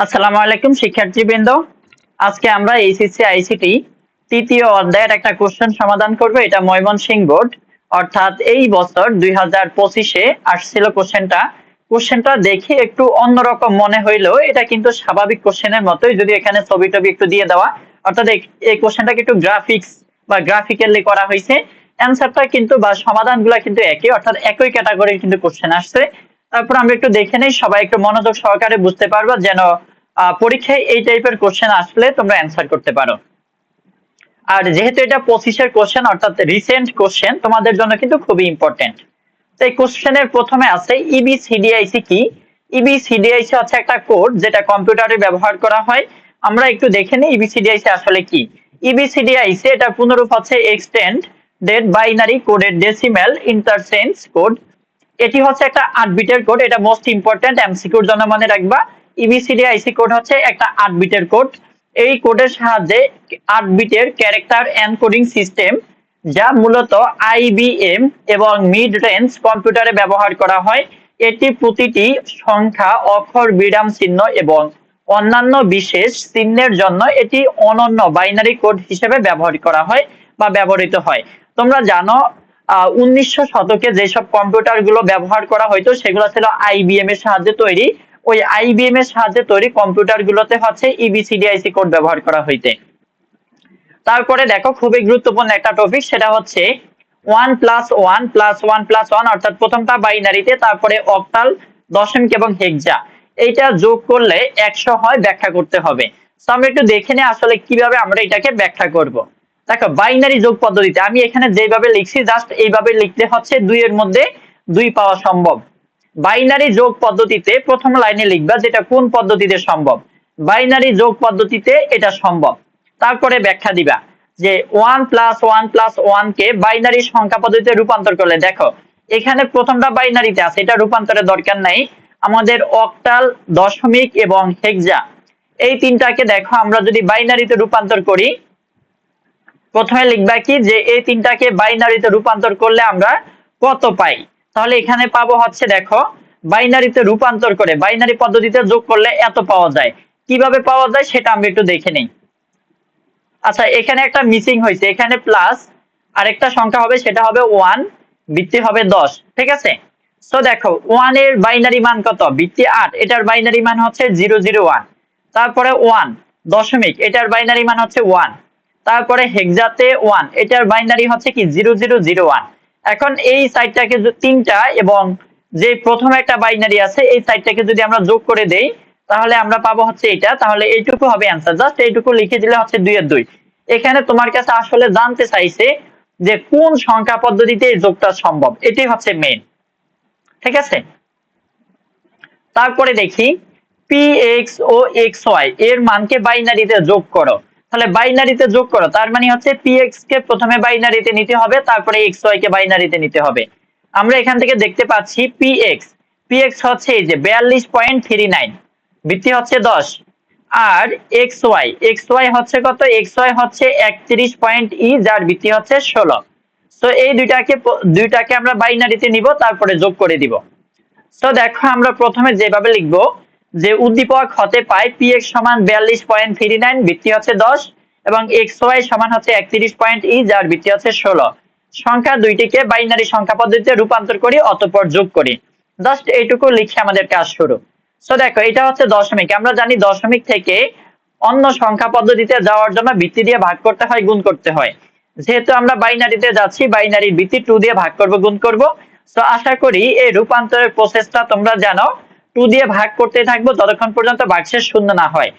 আসসালামু আলাইকুম, শিক্ষার্থীবৃন্দ। আজকে আমরা এইচএসসি, আইসিটি তৃতীয় অধ্যায়ের একটা কোশ্চেন সমাধান করব। এটা ময়মনসিংহ বোর্ড। অর্থাৎ এই বছর দুই পঁচিশে আসছিল কোশ্চেনটা কোশ্চেনটা দেখে একটু অন্যরকম মনে হইলেও এটা কিন্তু স্বাভাবিক কোশ্চেনের মতোই। যদি এখানে ছবি টবি একটু দিয়ে দেওয়া। অর্থাৎ এই- কোশ্চেনটাকে একটু গ্রাফিক্স বা গ্রাফিক্যালি করা হয়েছে। অ্যান্সারটা কিন্তু বা সমাধানগুলো কিন্তু একই। অর্থাৎ একই ক্যাটাগরির কিন্তু কোশ্চেন আসছে। তারপর আমরা একটু দেখে নেই। সবাই একটু মনোযোগ সহকারে বুঝতে পারব যেন পরীক্ষায় এই টাইপের কোশ্চেন আসলে তোমরা অ্যান্সার করতে পারো। আর যেহেতু এটা পঁচিশের কোশ্চেন অর্থাৎ রিসেন্ট কোশ্চেন তোমাদের জন্য কিন্তু খুবই ইম্পর্টেন্ট তো এই কোশ্চেনের প্রথমে আছে E ইবিসিডিআইসি কি? E ইবিসিডিআইসি হচ্ছে একটা কোড যেটা কম্পিউটারে ব্যবহার করা হয়। আমরা একটু দেখে নিই E ইবিসিডিআইসি আসলে কি? E ইবিসিডিআইসি এটা পুনরূপ হচ্ছে এক্সটেন্ড ডেট বাইনারি কোডের ডেসিমেল ইন্টারচেঞ্জ কোড এটি হচ্ছে একটা আট বিটের কোড এটা মোস্ট ইম্পর্টেন্ট এমসিকিউর জন্য মনে রাখবা। E ইবিসিডিআইসি কোড হচ্ছে একটা আট বিটের কোড এই কোডের সাহায্যে আট বিটের ক্যারেক্টার এনকোডিং সিস্টেম যা মূলত আইবিএম এবং মিড রেঞ্জ কম্পিউটারে ব্যবহার করা হয়। এটি প্রতিটি সংখ্যা, অক্ষর, বিরাম চিহ্ন এবং অন্যান্য বিশেষ চিহ্নের জন্য এটি অনন্য বাইনারি কোড হিসেবে ব্যবহার করা হয় বা ব্যবহৃত হয়। তোমরা জানো উনিশশো শতকে যেসব কম্পিউটারগুলো ব্যবহার করা হইতো, সেগুলো ছিল আইবিএম এর সাহায্যে তৈরি। ওই আইবিএম এর সাহায্যে তৈরি কম্পিউটার গুলোতে হচ্ছে E ইবিসিডিআইসি কোড ব্যবহার করা হইতে। তারপরে দেখো, খুবই গুরুত্বপূর্ণ একটা টপিক সেটা হচ্ছে one plus one plus one plus one অর্থাৎ প্রথমটা বাইনারিতে তারপরে অক্টাল দশমিক এবং হেক্সা। এইটা যোগ করলে একশো হয়, ব্যাখ্যা করতে হবে। তো আমরা একটু দেখে নিই আসলে কীভাবে আমরা এটাকে ব্যাখ্যা করব। দেখো বাইনারি যোগ পদ্ধতিতে, আমি এখানে যেভাবে লিখছি জাস্ট এইভাবে লিখলে হচ্ছে দুইয়ের মধ্যে দুই পাওয়া সম্ভব। বাইনারি যোগ পদ্ধতিতে প্রথম লাইনে লিখবা যেটা কোন পদ্ধতিতে সম্ভব। বাইনারি যোগ পদ্ধতিতে এটা সম্ভব। তারপরে ব্যাখ্যা দিবা যে one plus one plus one কে বাইনারি সংখ্যা পদ্ধতিতে রূপান্তর করলে, দেখো, এখানে প্রথমটা বাইনারিতে আছে, এটা রূপান্তরের দরকার নাই। আমাদের অক্টাল দশমিক এবং হেক্সা এই তিনটাকে দেখো, আমরা যদি বাইনারিতে রূপান্তর করি, প্রথমে লিখবা কি যে এই তিনটাকে বাইনারিতে রূপান্তর করলে আমরা কত পাই? তাহলে এখানে পাবো হচ্ছে দেখো, বাইনারিতে রূপান্তর করে, বাইনারি পদ্ধতিতে যোগ করলে এত পাওয়া যায়। কীভাবে পাওয়া যায় সেটা আমরা একটু দেখে নেই। আচ্ছা এখানে একটা মিসিং হয়েছে, এখানে প্লাস আরেকটা সংখ্যা হবে, সেটা হবে ওয়ান বৃত্তি হবে দশ, ঠিক আছে? সো দেখো ওয়ানের বাইনারি মান কত? বৃত্তি আট, এটার বাইনারি মান হচ্ছে জিরো জিরো ওয়ান তারপরে ওয়ান দশমিক, এটার বাইনারি মান হচ্ছে ওয়ান তারপরে হেক্সাতে ওয়ান এটার বাইনারি হচ্ছে কি? জিরো জিরো জিরো ওয়ান এখন এই সাইডটাকে তিনটা এবং যে প্রথম একটা বাইনারি আছে, এই সাইডটাকে যদি আমরা যোগ করে দেই, তাহলে আমরা পাবো হচ্ছে এটা তাহলে এইটুকু হবে অ্যান্সার জাস্ট এইটুকু লিখে দিলে হচ্ছে দুই এর দুই। এখানে তোমার কাছে আসলে জানতে চাইছে যে কোন সংখ্যা পদ্ধতিতে এই যোগটা সম্ভব। এটাই হচ্ছে মেন ঠিক আছে? তারপরে দেখি পি এক্স ও এক্স ওয়াই এর মানকে বাইনারিতে যোগ করো। তাহলে বাইনারিতে যোগ করো। তার মানে হচ্ছে এক্স কে প্রথমে বাইনারিতে নিতে হবে, তারপরে ওয়াই কে বাইনারিতে নিতে হবে। আমরা এখান থেকে দেখতে পাচ্ছি পি এক্স হচ্ছে এই যে বিয়াল্লিশ পয়েন্ট থ্রি নাইন। ভিত্তি হচ্ছে দশ। আর এক্স ওয়াই এক্স ওয়াই হচ্ছে কত? ওয়াই হচ্ছে একত্রিশ পয়েন্ট ই, যার ভিত্তি হচ্ছে ষোলো। তো এই দুইটাকে দুইটাকে আমরা বাইনারিতে নিব, তারপরে যোগ করে দিব। তো দেখো আমরা প্রথমে যেভাবে লিখব যে উদ্দীপক হতে পাই পি এক্স সমান বিয়াল্লিশ পয়েন্ট থ্রি নাইন ভিত্তি হচ্ছে দশ, এবং এক্স ওয়াই সমান হচ্ছে একত্রিশ পয়েন্ট ই যার ভিত্তি হচ্ছে ষোলো। সংখ্যা দুইটিকে বাইনারি সংখ্যা পদ্ধতিতে রূপান্তর করি, অতঃপর যোগ করি। জাস্ট এইটুকু লিখে আমাদের কাজ শুরু। সো দেখো এটা হচ্ছে দশমিক। আমরা জানি দশমিক থেকে অন্য সংখ্যা পদ্ধতিতে যাওয়ার জন্য ভিত্তি দিয়ে ভাগ করতে হয়, গুণ করতে হয়। যেহেতু আমরা বাইনারিতে যাচ্ছি, বাইনারির ভিত্তি টু দিয়ে ভাগ করব, গুণ করব। তো আশা করি এই রূপান্তরের প্রসেসটা তোমরা জানো। টু দিয়ে ভাগ করতে থাকব, ততক্ষণ পর্যন্ত ভাগশেষ শূন্য না হয়।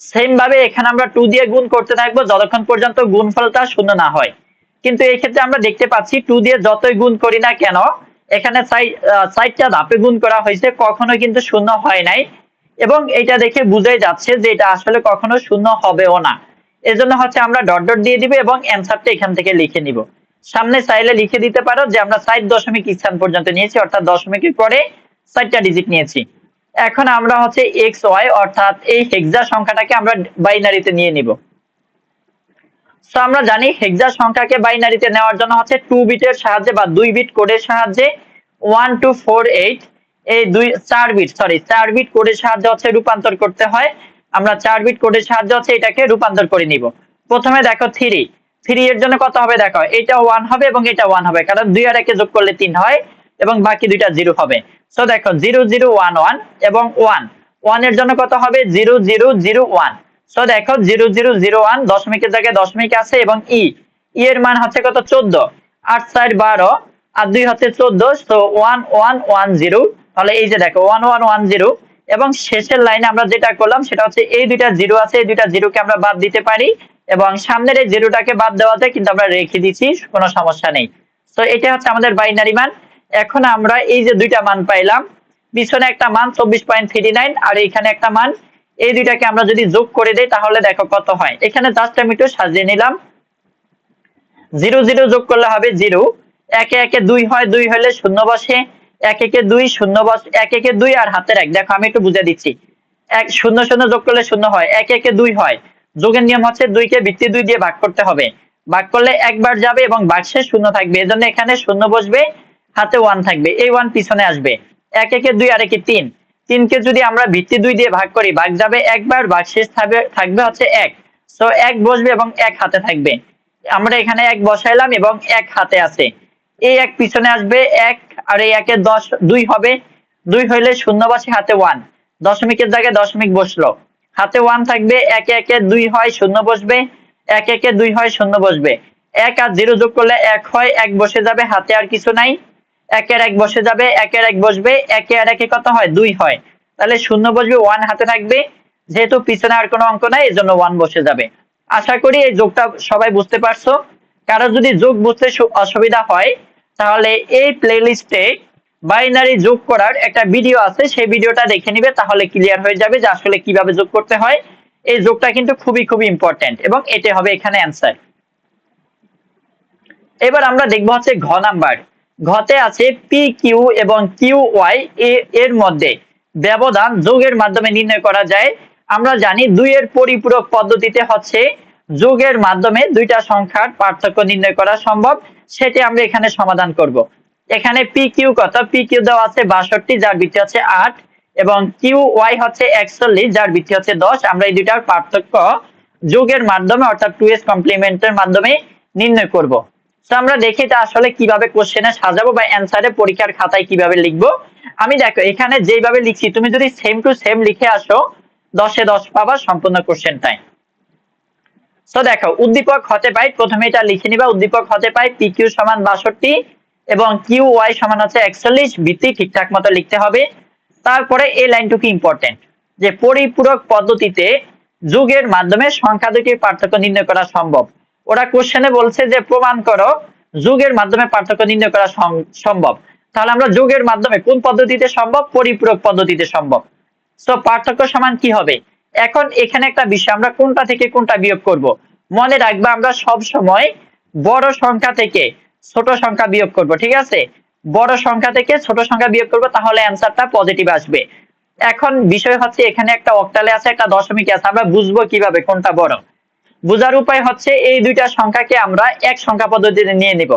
সেম ভাবে এখানে আমরা টু দিয়ে গুণ করতে থাকব, যতক্ষণ পর্যন্ত গুণফলটা শূন্য না হয়। কিন্তু এই ক্ষেত্রে আমরা দেখতে পাচ্ছি টু দিয়ে যতই গুণ করি না কেন, এখানে সাইডটা ধাপে গুণ করা হয়েছে কখনো কিন্তু শূন্য হয় নাই। এবং এটা দেখে বুঝাই যাচ্ছে যে এটা আসলে কখনো শূন্য হবেও না। এজন্য হচ্ছে আমরা ডট ডট দিয়ে দিব এবং অ্যান্সারটা এখান থেকে লিখে নিব। সামনে চাইলে লিখে দিতে পারো যে আমরা সাইড দশমিক স্থান পর্যন্ত নিয়েছি, অর্থাৎ দশমিকের পরে সাইডটা ডিজিট নিয়েছি। এখন আমরা হচ্ছে এক্স ওয়াই অর্থাৎ এই হেক্সা সংখ্যাটাকে আমরা বাইনারিতে নিয়ে নিব। তো আমরা জানি হেক্সা সংখ্যাকে বাইনারিতে নেওয়ার জন্য হচ্ছে টু বিটের সাহায্যে বা দুই বিট কোডের সাহায্যে ওয়ান টু ফোর এইট এই দুই, চার বিট সরি চার বিট কোডের সাহায্যে হচ্ছে রূপান্তর করতে হয়। আমরা চার বিট কোডের সাহায্যে হচ্ছে এটাকে রূপান্তর করে নিব। প্রথমে দেখো থ্রি থ্রি এর জন্য কত হবে দেখো? এটা ওয়ান হবে এবং এটা ওয়ান হবে। কারণ দুই আর একে যোগ করলে তিন হয় এবং বাকি দুইটা জিরো হবে। সো দেখো জিরো জিরো ওয়ান ওয়ান এবং ওয়ান ওয়ানের জন্য কত হবে? Zero zero zero one so দেখো জিরো জিরো জিরো ওয়ান দশমিকের জায়গায় দশমিক আছে এবং ই ই এর মান হচ্ছে কত? চোদ্দ। আট, চার, বারো। আর দুই হচ্ছে চোদ্দ। তো ওয়ান ওয়ান ওয়ান জিরো তাহলে এই যে দেখো ওয়ান ওয়ান ওয়ান জিরো এবং শেষের লাইনে আমরা যেটা করলাম, সেটা হচ্ছে এই দুইটা জিরো আছে, এই দুইটা জিরোকে আমরা বাদ দিতে পারি। এবং সামনের এই জিরোটাকে বাদ দেওয়াতে কিন্তু আমরা রেখে দিচ্ছি, কোনো সমস্যা নেই। তো এটা হচ্ছে আমাদের বাইনারি মান। এখন আমরা এই যে দুইটা মান পাইলাম, পিছনে একটা মান চব্বিশ পয়েন্ট থ্রি নাইন আর এখানে একটা মান। এই দুইটাকে আমরা যদি যোগ করে দেই তাহলে দেখো কত হয়। এখানে জাস্ট আমি একটু সাজিয়ে নিলাম। জিরো জিরো যোগ করলে হবে জিরো। একে একে দুই হয়, দুই হলে শূন্য বসে। এক একে দুই, শূন্য বসে, এক একে দুই আর হাতের এক। দেখো আমি একটু বুঝে দিচ্ছি। এক, শূন্য শূন্য যোগ করলে শূন্য হয়। এক একে দুই হয়। যোগের নিয়ম হচ্ছে দুইকে ভিত্তি দুই দিয়ে ভাগ করতে হবে। ভাগ করলে একবার যাবে এবং বাক্সে শূন্য থাকবে। এজন্য এখানে শূন্য বসবে। হাতে ওয়ান থাকবে, এই ওয়ান পিছনে আসবে। এক একে দুই, আর একে তিন। তিনকে যদি আমরা ভিত্তি দুই দিয়ে ভাগ করি, ভাগ যাবে একবার বাক্সেস থাকবে থাকবে হচ্ছে এক। সো এক বসবে এবং এক হাতে থাকবে। আমরা এখানে এক বসাইলাম এবং এক হাতে আছে। এই এক পিছনে আসবে এক, আর এই একে দশ, দুই হবে। দুই হইলে শূন্য বসে হাতে ওয়ান দশমিকের জায়গায় দশমিক বসল। হাতে ওয়ান থাকবে, একে একে দুই হয়, শূন্য বসবে। এক একে দুই হয়, শূন্য বসবে। এক আর জিরো যোগ করলে এক হয়, এক বসে যাবে, হাতে আর কিছু নাই। একের এক বসে যাবে, একের এক বসবে, একে আর একে কত হয়? দুই হয়। তাহলে শূন্য বসবে ওয়ান হাতে থাকবে। যেহেতু পিছনে আর কোনো অঙ্ক নাই এই জন্য ওয়ান বসে যাবে। আশা করি এই যোগটা সবাই বুঝতে পারছ। কারও যদি যোগ বুঝতে অসুবিধা হয়, তাহলে এই প্লেলিস্টে বাইনারি যোগ করার একটা ভিডিও আছে, সেই ভিডিওটা দেখে নিবে, তাহলে ক্লিয়ার হয়ে যাবে যে আসলে কীভাবে যোগ করতে হয়। এই যোগটা কিন্তু খুবই খুবই ইম্পর্টেন্ট এবং এটা হবে এখানে অ্যান্সার এবার আমরা দেখব হচ্ছে ঘ নাম্বার ঘতে আছে পি কিউ এবং কিউ ওয়াই এর মধ্যে। ব্যবধান যোগের মাধ্যমে নির্ণয় করা যায়। আমরা জানি দুইয়ের পরিপূরক পদ্ধতিতে হচ্ছে যোগের মাধ্যমে দুইটা সংখ্যার পার্থক্য নির্ণয় করা সম্ভব। সেটি আমরা এখানে সমাধান করব। এখানে পি কিউ কত? পি কিউ দেওয়া আছে বাষট্টি, যার ভিত্তি হচ্ছে আট। এবং কিউ ওয়াই হচ্ছে একচল্লিশ, যার ভিত্তি হচ্ছে দশ। আমরা এই দুইটার পার্থক্য যোগের মাধ্যমে অর্থাৎ টু এস কমপ্লিমেন্টের মাধ্যমে নির্ণয় করব। তো আমরা দেখি এটা আসলে কীভাবে কোশ্চেনে সাজাবো বা অ্যান্সারে পরীক্ষার খাতায় কীভাবে লিখব। আমি দেখো, এখানে যেভাবে লিখছি, তুমি যদি সেম টু সেম লিখে আসো, দশে দশ পাবা সম্পূর্ণ কোশ্চেন কোশ্চেনটাই তো দেখো, উদ্দীপক হতে পাই, প্রথমে এটা লিখে নিবা, উদ্দীপক হতে পাই পি কিউ সমান বাষট্টি এবং কিউ ওয়াই সমান হচ্ছে একচল্লিশ ভিত্তি ঠিকঠাক মতো লিখতে হবে। তারপরে এই লাইনটুকু ইম্পর্টেন্ট যে পরিপূরক পদ্ধতিতে যুগের মাধ্যমে সংখ্যা দুটির পার্থক্য নির্ণয় করা সম্ভব। ওরা কোশ্চেনে বলছে যে, প্রমাণ করো, যুগের মাধ্যমে পার্থক্য নির্ণয় করা সম্ভব। তাহলে আমরা যুগের মাধ্যমে কোন পদ্ধতিতে সম্ভব? পরিপূরক পদ্ধতিতে সম্ভব। সো পার্থক্য সমান কি হবে? এখন এখানে একটা বিষয়, আমরা কোনটা থেকে কোনটা বিয়োগ করব? মনে রাখবা, আমরা সব সময় বড় সংখ্যা থেকে ছোট সংখ্যা বিয়োগ করব, ঠিক আছে? বড় সংখ্যা থেকে ছোট সংখ্যা বিয়োগ করব, তাহলে অ্যান্সারটা পজিটিভ আসবে। এখন বিষয় হচ্ছে, এখানে একটা অক্টালে আছে, একটা দশমিক আছে, আমরা বুঝব কীভাবে কোনটা বড়। বোঝার উপায় হচ্ছে এই দুইটা সংখ্যাকে আমরা এক সংখ্যা পদ্ধতিতে নিয়ে নিব।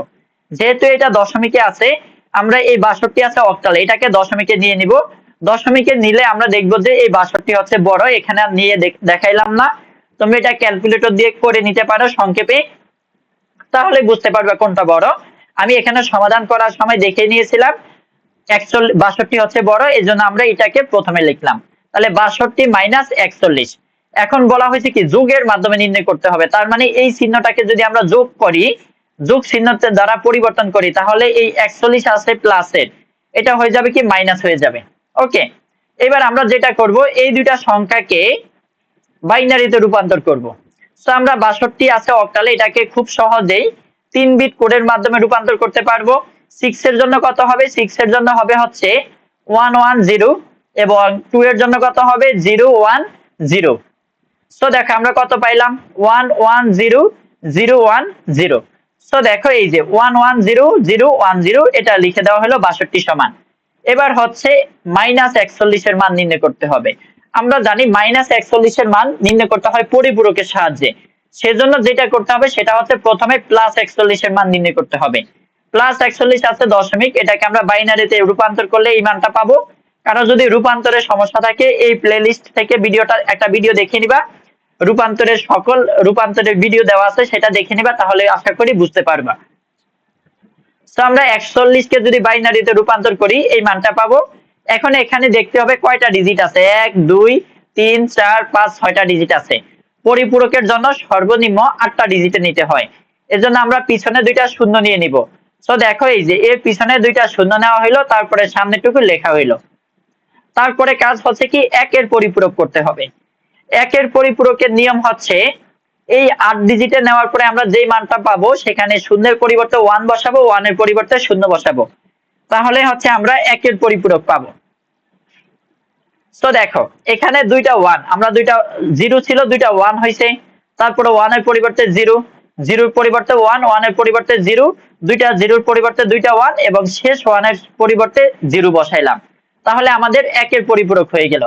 যেহেতু এটা দশমিকে আছে, আমরা এই বাষট্টি আছে অক্টালে, এটাকে দশমিকে নিয়ে নিব। দশমিকে নিলে আমরা দেখব যে এই বাষট্টি হচ্ছে বড়, এখানে আর নিয়ে দেখাইলাম না। তুমি এটা ক্যালকুলেটর দিয়ে করে নিতে পারো সংক্ষেপে, তাহলে বুঝতে পারবে কোনটা বড়। আমি এখানে সমাধান করার সময় দেখে নিয়েছিলাম, একচল্লিশ, বাষট্টি হচ্ছে বড় এই জন্য আমরা এটাকে প্রথমে লিখলাম। তাহলে বাষট্টি মাইনাস একচল্লিশ এখন বলা হয়েছে কি, যোগের মাধ্যমে নির্ণয় করতে হবে। তার মানে এই চিহ্নটাকে যদি আমরা যোগ করি, যোগ চিহ্ন দ্বারা পরিবর্তন করি, তাহলে এই একচল্লিশ আছে প্লাসের এটা হয়ে যাবে কি মাইনাস হয়ে যাবে। ওকে এবার আমরা যেটা করব, এই দুইটা সংখ্যাকে বাইনারিতে রূপান্তর করব। তো আমরা বাষট্টি আছে অক্টালে, এটাকে খুব সহজেই তিন বিট কোডের মাধ্যমে রূপান্তর করতে পারব। সিক্স এর জন্য কত হবে? সিক্স এর জন্য হবে হচ্ছে ওয়ান ওয়ান জিরো এবং টু এর জন্য কত হবে? জিরো ওয়ান জিরো সো দেখো আমরা কত পাইলাম? One one zero zero one zero so দেখো এই যে one one zero zero one zero এটা লিখে দেওয়া হলো বাষট্টি সমান। এবার হচ্ছে মাইনাস একচল্লিশের মান নির্ণয় করতে হবে। আমরা জানি মাইনাস একচল্লিশের মান নির্ণয় করতে হয় পরিপূরকের সাহায্যে। সেজন্য যেটা করতে হবে সেটা হচ্ছে প্রথমে প্লাস একচল্লিশের মান নির্ণয় করতে হবে। প্লাস একচল্লিশ আছে দশমিক, এটাকে আমরা বাইনারিতে রূপান্তর করলে এই মানটা পাবো। কারণ যদি রূপান্তরের সমস্যা থাকে, এই প্লেলিস্ট থেকে ভিডিওটা একটা ভিডিও দেখে নিবা। রূপান্তরের সকল রূপান্তরের ভিডিও দেওয়া আছে, সেটা দেখে নিবা, তাহলে আশা করি বুঝতে পারবা। তো আমরা একচল্লিশকে যদি বাইনারিতে রূপান্তর করি, এই মানটা পাবো। এখন এখানে দেখতে হবে কয়টা ডিজিট আছে? এক, দুই, তিন, চার, পাঁচ, ছয়টা ডিজিট আছে। পরিপূরকের জন্য সর্বনিম্ন আটটা ডিজিটে নিতে হয়। এজন্য আমরা পিছনে দুইটা শূন্য নিয়ে নিব। তো দেখো এই যে, এর পিছনে দুইটা শূন্য নেওয়া হইল, তারপরে সামনেটুকু লেখা হইল। তারপরে কাজ হচ্ছে কি, একের পরিপূরক করতে হবে। একের পরিপূরকের নিয়ম হচ্ছে এই আট ডিজিটে নেওয়ার পরে আমরা যেই মানটা পাবো সেখানে শূন্যের পরিবর্তে ওয়ান বসাবো ওয়ানের পরিবর্তে শূন্য বসাবো। তাহলে হচ্ছে আমরা একের পরিপূরক পাবো। তো দেখো, এখানে দুইটা ওয়ান আমরা দুইটা জিরো ছিল, দুইটা ওয়ান হয়েছে তারপরে ওয়ানের পরিবর্তে জিরো জিরোর পরিবর্তে ওয়ান ওয়ানের পরিবর্তে জিরো দুইটা জিরোর পরিবর্তে দুইটা ওয়ান এবং শেষ ওয়ানের পরিবর্তে জিরো বসাইলাম। তাহলে আমাদের একের পরিপূরক হয়ে গেল।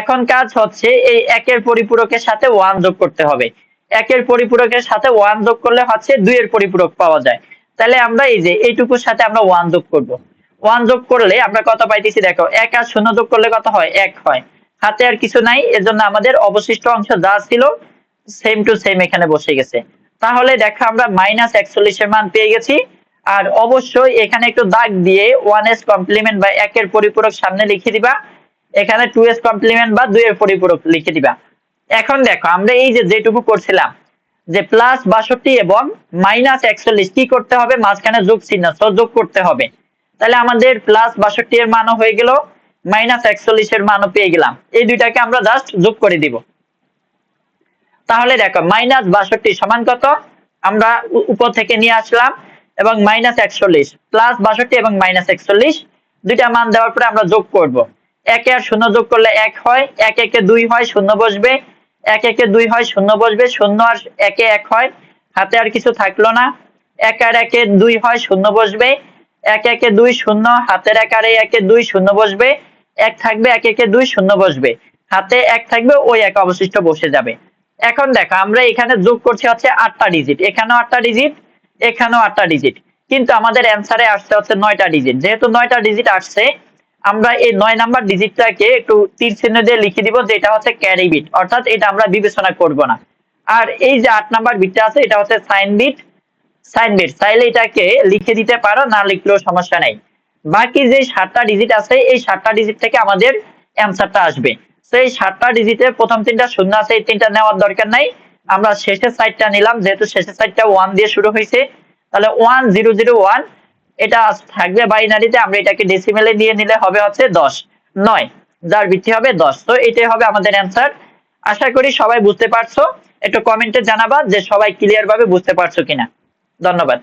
এখন কাজ হচ্ছে এই একের পরিপূরকের সাথে ওয়ান যোগ করতে হবে। একের পরিপূরকের সাথে ওয়ান যোগ করলে হচ্ছে দুইয়ের পরিপূরক পাওয়া যায়। তাহলে আমরা এই যে এইটুকুর সাথে আমরা ওয়ান যোগ করব। ওয়ান যোগ করলে আমরা কত পাইতেছি দেখো, এক আর শূন্য যোগ করলে কত হয়? এক হয়। হাতে আর কিছু নাই, এজন্য আমাদের অবশিষ্ট অংশ যা ছিল সেম টু সেম এখানে বসে গেছে। তাহলে দেখো আমরা মাইনাস একচল্লিশের মান পেয়ে গেছি। আর অবশ্যই এখানে একটু দাগ দিয়ে ওয়ান এস কমপ্লিমেন্ট বা একের পরিপূরক সামনে লিখে দিবা। এখানে টু এস কমপ্লিমেন্ট বা দুই এর পরিপূরক লিখে দিবা। এখন দেখো, আমরা এই যে যেটুকু করছিলাম, যে প্লাস বাষট্টি এবং মাইনাস একচল্লিশ, কি করতে হবে? মাঝখানে যোগ চিহ্ন যোগ করতে হবে। তাহলে আমাদের প্লাস বাষট্টি এর মানও হয়ে গেল মাইনাস একচল্লিশ এর মানও পেয়ে গেলাম। এই দুইটাকে আমরা জাস্ট যোগ করে দিব। তাহলে দেখো মাইনাস বাষট্টি সমান কত? আমরা উপর থেকে নিয়ে আসলাম, এবং মাইনাস একচল্লিশ প্লাস বাষট্টি এবং মাইনাস একচল্লিশ, দুইটা মান দেওয়ার পরে আমরা যোগ করব। একে আর শূন্য যোগ করলে এক হয়, এক একে দুই হয়, শূন্য বসবে। এক একে দুই হয়, শূন্য বসবে, শূন্য আর একে এক হয়। হাতে আর কিছু থাকল না। এক আর একে দুই হয়, শূন্য বসবে। এক একে দুই, শূন্য। হাতের এক আর একে দুই, শূন্য বসবে। এক থাকবে, এক একে দুই, শূন্য বসবে। হাতে এক থাকবে, ওই এক অবশিষ্ট বসে যাবে। এখন দেখো, আমরা এখানে যোগ করছি হচ্ছে আটটা ডিজিট এখানেও আটটা ডিজিট এখানেও আটটা ডিজিট কিন্তু আমাদের অ্যান্সারে আসছে হচ্ছে নয়টা ডিজিট যেহেতু নয়টা ডিজিট আসছে আমরা এই নয় নাম্বার ডিজিটটাকে একটু তীর চিহ্ন দিয়ে লিখে দিব যে এটা হচ্ছে ক্যারি বিট অর্থাৎ এটা আমরা বিবেচনা করব না। আর এই যে আট নাম্বার বিটটা আছে, এটা হচ্ছে সাইন বিট সাইন বিট চাইলে এটাকে লিখে দিতে পারো, না লিখলেও সমস্যা নেই। বাকি যে সাতটা ডিজিট আছে, এই সাতটা ডিজিট থেকে আমাদের অ্যান্সারটা আসবে। সেই সাতটা ডিজিটের প্রথম তিনটা শূন্য আছে, এই তিনটা নেওয়ার দরকার নাই। আমরা শেষের সাইডটা নিলাম, যেহেতু শেষের সাইডটা ওয়ান দিয়ে শুরু হয়েছে, তাহলে ওয়ান জিরো জিরো ওয়ান এটা থাকবে বাইনারিতে, আমরা এটাকে ডেসিমেলে নিয়ে নিলে হবে হচ্ছে দশ। নয়। যার ভিত্তি হবে দশ। তো এটাই হবে আমাদের অ্যান্সার আশা করি সবাই বুঝতে পারছ। একটু কমেন্টে জানাবা যে সবাই ক্লিয়ার ভাবে বুঝতে পারছ কিনা। ধন্যবাদ।